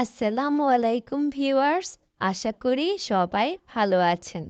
আসসালামু আলাইকুম ভিউয়ার্স, আশা করি সবাই ভালো আছেন।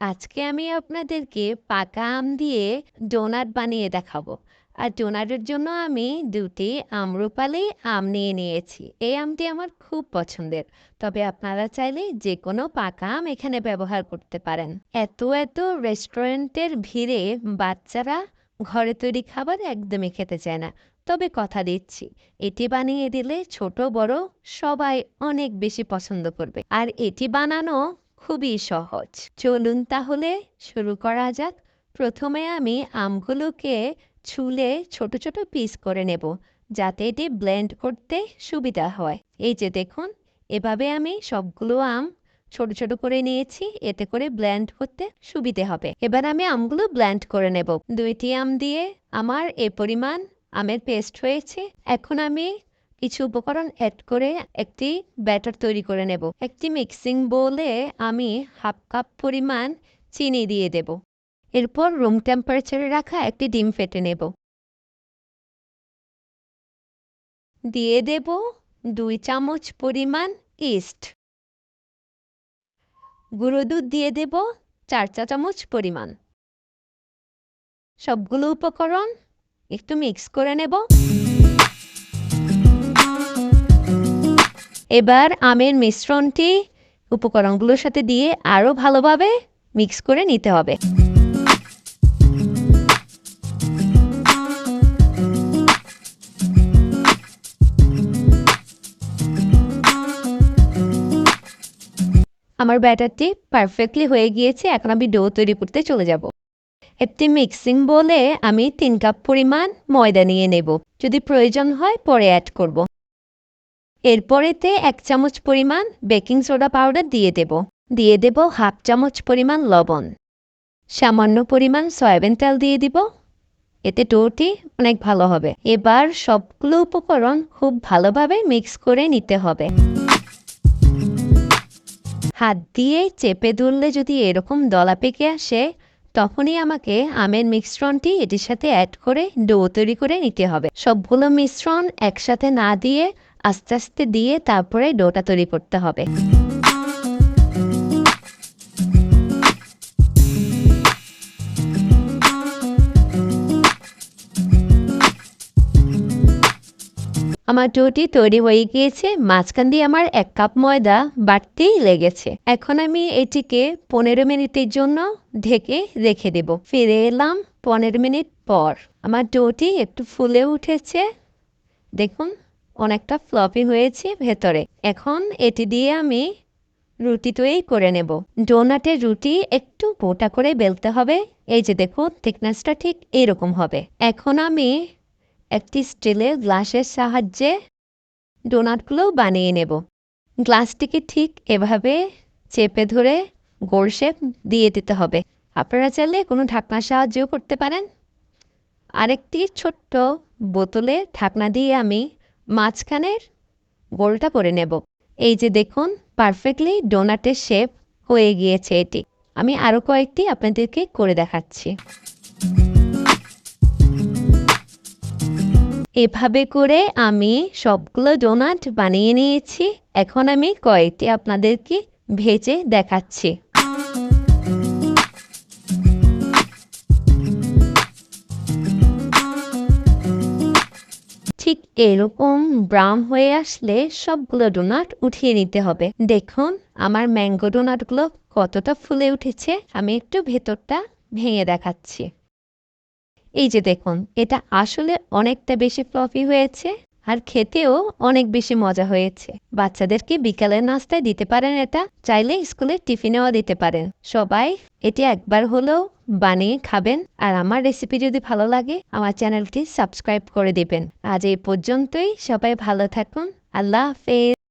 আজকে আমি আপনাদেরকে পাকা আম দিয়ে ডোনাট বানিয়ে দেখাবো। আর ডোনাটের জন্য আমি দুটি আম্রপালি আম নিয়ে নিয়েছি। এই আমটি আমার খুব পছন্দের। তবে আপনারা চাইলে যে কোনো পাকা আম এখানে ব্যবহার করতে পারেন। এত এত রেস্টুরেন্টের ভিড়ে বাচ্চারা ঘরে তৈরি খাবার একদমই খেতে চায় না। তবে কথা দিচ্ছি, এটি বানিয়ে দিলে ছোট, বড় সবাই অনেক বেশি পছন্দ করবে। আর এটি বানানো খুবই সহজ। চলুন তাহলে শুরু করা যাক। প্রথমে আমি আমগুলোকে ছুলে ছোট ছোট পিস করে নেব, যাতে এটি ব্লেন্ড করতে সুবিধা হয়। এই যে দেখুন, এভাবে আমি সবগুলো আম ছোট ছোট করে নিয়েছি, এতে করে ব্ল্যান্ড করতে সুবিধে হবে। এবার আমি আমগুলো ব্ল্যান্ড করে নেব। দুইটি আম দিয়ে আমার এ পরিমাণ আমের পেস্ট হয়েছে। এখন আমি কিছু উপকরণ অ্যাড করে একটি ব্যাটার তৈরি করে নেব। একটি মিক্সিং বোলে আমি হাফ কাপ পরিমাণ চিনি দিয়ে দেব। এরপর রুম টেম্পারেচারে রাখা একটি ডিম ফেটে নেব। দিয়ে দেব দুই চামচ পরিমাণ ইস্ট গুঁড়ো দুধ দিয়ে দেব চার চা চামচ পরিমাণ। সবগুলো উপকরণ একটু মিক্স করে নেব। এবার আমের মিশ্রণটি উপকরণগুলোর সাথে দিয়ে আরও ভালোভাবে মিক্স করে নিতে হবে। আমার ব্যাটারটি পারফেক্টলি হয়ে গিয়েছে, এখন আমি ডো তৈরি করতে চলে যাব। একটি মিক্সিং বলে আমি তিন কাপ পরিমাণ ময়দা নিয়ে নেব। যদি প্রয়োজন হয়, পরে অ্যাড করব। এরপরেতে এক চামচ পরিমাণ বেকিং সোডা পাউডার দিয়ে দেব। দিয়ে দেব হাফ চামচ পরিমাণ লবণ। সামান্য পরিমাণ সয়াবিন তেল দিয়ে দিব। এতে ডোটি অনেক ভালো হবে। এবার সবগুলো উপকরণ খুব ভালোভাবে মিক্স করে নিতে হবে। হাত দিয়ে চেপে দুললে যদি এরকম দলা পেকে আসে, তখনই আমাকে আমের মিশ্রণটি এটির সাথে অ্যাড করে ডো তৈরি করে নিতে হবে। সবগুলো মিশ্রণ একসাথে না দিয়ে আস্তে আস্তে দিয়ে তারপরে ডোটা তৈরি করতে হবে। আমার ডোটি তৈরি হয়ে গিয়েছে, মাঝখান দিয়ে আমার এক কাপ ময়দা বাড়তেই লেগেছে। এখন আমি এটিকে পনেরো মিনিটের জন্য ঢেকে রেখে দেব। ফিরে এলাম পনেরো মিনিট পর। আমার ডোটি একটু ফুলে উঠেছে। দেখুন, অনেকটা ফ্লপি হয়েছে ভেতরে। এখন এটি দিয়ে আমি রুটি তৈরি করে নেব। ডোনাটের রুটি একটু মোটা করে বেলতে হবে। এই যে দেখুন, থিকনেসটা ঠিক এরকম হবে। এখন আমি একটি স্টিলের গ্লাসের সাহায্যে ডোনাটগুলো বানিয়ে নেব। গ্লাসটিকে ঠিক এভাবে চেপে ধরে গোল শেপ দিয়ে দিতে হবে। আপনারা চাইলে কোনো ঢাকনার সাহায্যও করতে পারেন। আরেকটি ছোট্ট বোতলে ঢাকনা দিয়ে আমি মাঝখানের গোলটা করে নেব। এই যে দেখুন, পারফেক্টলি ডোনাটের শেপ হয়ে গিয়েছে এটি। আমি আরও কয়েকটি আপনাদেরকে করে দেখাচ্ছি। এভাবে করে আমি সবগুলো ডোনাট বানিয়ে নিয়েছি। এখন আমি কয়েকটি আপনাদেরকে ভেজে দেখাচ্ছি। ঠিক এরকম ব্রাউন হয়ে আসলে সবগুলো ডোনাট উঠিয়ে নিতে হবে। দেখুন, আমার ম্যাঙ্গো ডোনাটগুলো কতটা ফুলে উঠেছে। আমি একটু ভেতরটা ভেঙে দেখাচ্ছি। এই যে দেখুন, এটা আসলে অনেকটা বেশি ফ্লফি হয়েছে আর খেতেও অনেক বেশি মজা হয়েছে। বাচ্চাদেরকে বিকালের নাস্তায় দিতে পারেন এটা, চাইলে স্কুলে টিফিনেও দিতে পারেন। সবাই এটি একবার হলেও বানিয়ে খাবেন আর আমার রেসিপি যদি ভালো লাগে, আমার চ্যানেলটি সাবস্ক্রাইব করে দিবেন। আজ এই পর্যন্তই, সবাই ভালো থাকুন, আল্লাহ হাফেজ।